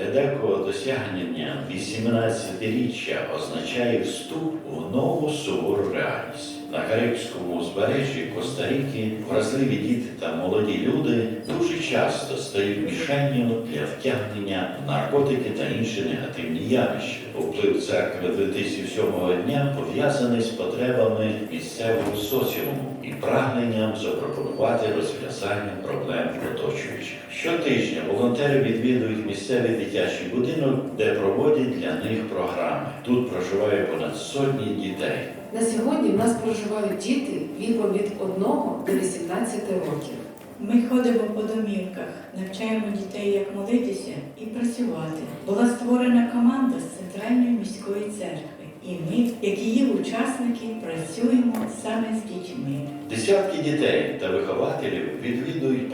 Для декого досягнення 18-річчя означає вступ в нову сувору реальність. На Карибському узбережжі Коста-Ріки вразливі діти та молоді люди дуже часто стають мішенню для втягнення в наркотики та інші негативні явища. Вплив церкви 2007 дня пов'язаний з потребами місцевого соціуму і прагненням запропонувати розв'язання проблем оточуючих. Щотижня волонтери відвідують місцевий дитячий будинок, де проводять для них програми. Тут проживає понад сотні дітей. На сьогодні в нас проживають діти віком від 1 до 18 років. Ми ходимо по домівках, навчаємо дітей, як молитися і працювати. Була створена команда з центральної міської церкви, і ми, як її учасники, працюємо саме з дітьми. Десятки дітей та вихователів відвідують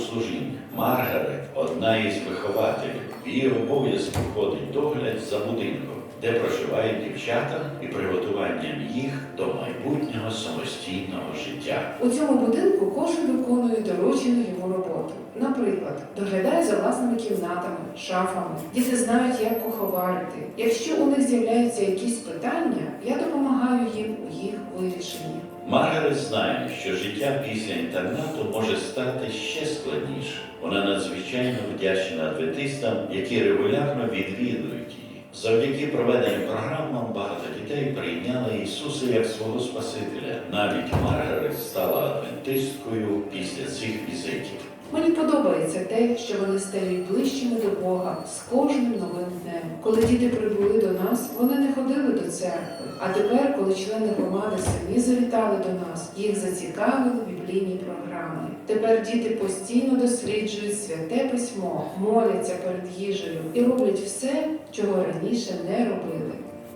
богослужіння. Маргарет одна із вихователів. Її обов'язки входить догляд за будинком, де проживають дівчата і приготуванням їх до майбутнього самостійного життя. У цьому будинку кожен виконує доручену йому роботу. Наприклад, доглядає за власними кімнатами, шафами. Діти знають, як куховарити. Якщо у них з'являються якісь питання, я допомагаю їм у їх вирішенні. Маргарет знає, що життя після інтернату може стати ще складніше. Вона надзвичайно вдячна адвентистам, які регулярно відвідують її. Завдяки проведеним програмам багато дітей прийняли Ісуса як свого Спасителя. Навіть Маргарет стала адвентисткою після цих візитів. Подобається те, що вони стають ближчими до Бога з кожним новим днем. Коли діти прибули до нас, вони не ходили до церкви. А тепер, коли члени громади самі завітали до нас, їх зацікавили біблійні програми. Тепер діти постійно досліджують святе письмо, моляться перед їжею і роблять все, чого раніше не робили.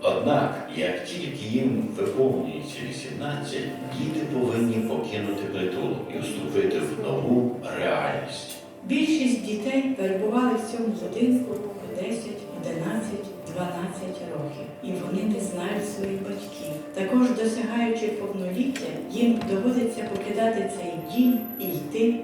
Однак, як тільки їм виповнюється 18, діти повинні покинути притулок і вступити в нову реальність. Більшість дітей перебували в цьому будинку по 10, 11, 12 років, і вони не знають своїх батьків. Також досягаючи повноліття, їм доводиться покидати цей дім і йти.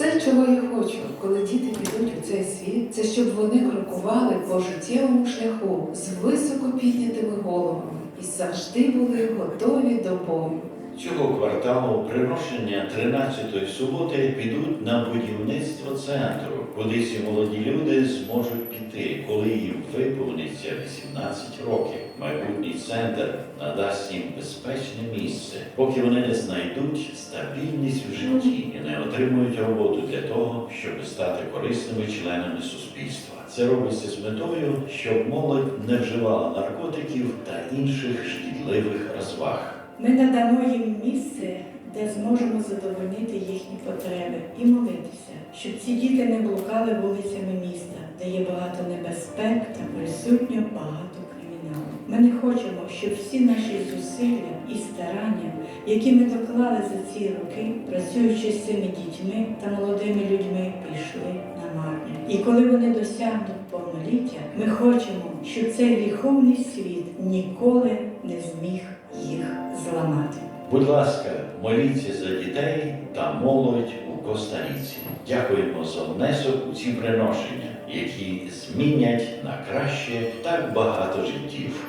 Все, чого я хочу, коли діти підуть у цей світ, це щоб вони крокували по життєвому шляху з високо піднятими головами і завжди були готові до бою. Цього кварталу приношення 13-ї суботи підуть на будівництво центру, куди ці молоді люди зможуть піти, коли їм виповниться 18 років. Майбутній центр надасть їм безпечне місце, поки вони не знайдуть стабільність в житті і не отримують роботу для того, щоб стати корисними членами суспільства. Це робиться з метою, щоб молодь не вживала наркотиків та інших шкідливих розваг. Ми надамо їм місце, де зможемо задовольнити їхні потреби і молитися, щоб ці діти не блукали вулицями міста, де є багато небезпек та присутньо багато криміналу. Ми не хочемо, щоб всі наші зусилля і старання, які ми доклали за ці роки, працюючи з цими дітьми та молодими людьми, пішли. І коли вони досягнуть повноліття, ми хочемо, щоб цей гріховний світ ніколи не зміг їх зламати. Будь ласка, моліться за дітей та молодь у Коста-Ріці. Дякуємо за внесок у ці приношення, які змінять на краще так багато життів.